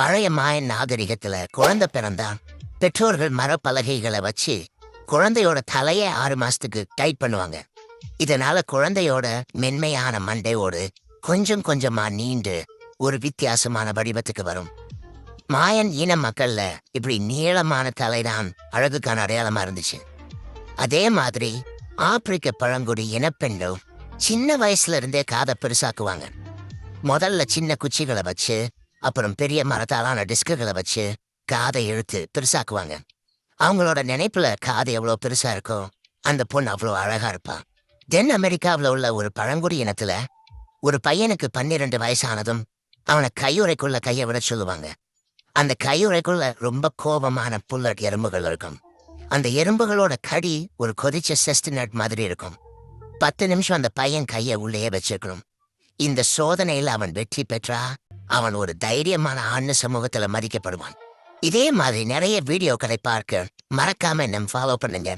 பழைய மாயன் நாகரிகத்துல குழந்தை பிறந்தா பெற்றோர்கள் மரப்பலகைகளை வச்சு குழந்தையோட தலையை ஆறு மாசத்துக்கு டைட் பண்ணுவாங்க. இதனால குழந்தையோட மென்மையான மண்டையோடு கொஞ்சம் கொஞ்சமா நீண்டு ஒரு வித்தியாசமான வடிவத்துக்கு வரும். மாயன் இன மக்கள்ல இப்படி நீளமான தலைதான் அழகுக்கான அடையாளமா இருந்துச்சு. அதே மாதிரி ஆப்பிரிக்க பழங்குடி இனப்பெண்களும் சின்ன வயசுல இருந்தே காதை பெருசாக்குவாங்க. முதல்ல சின்ன குச்சிகளை வச்சு அப்புறம் பெரிய மரத்தாலான டிஸ்குகளை வச்சு காதை இழுத்து பெருசாக்குவாங்க. அவங்களோட நினைப்புல காது எவ்வளோ பெருசா இருக்கோ அந்த பொண்ணு அவ்வளோ அழகா இருப்பா. தென் அமெரிக்காவில் உள்ள ஒரு பழங்குடி இனத்துல ஒரு பையனுக்கு பன்னிரண்டு வயசானதும் அவனை கையுறைக்குள்ள கையை விட சொல்லுவாங்க. அந்த கையுறைக்குள்ள ரொம்ப கோபமான புல்லட் எறும்புகள் இருக்கும். அந்த எறும்புகளோட கடி ஒரு கொதிச்ச செஸ்டினட் மாதிரி இருக்கும். பத்து நிமிஷம் அந்த பையன் கையை உள்ளேயே வச்சிருக்கணும். இந்த சோதனையில் அவன் வெற்றி பெற்றா அவன் ஒரு தைரியமான ஆண் சமூகத்துல மதிக்கப்படுவான். இதே மாதிரி நிறைய வீடியோக்களை பார்க்க மறக்காம நம்ம ஃபாலோ பண்ணுங்க.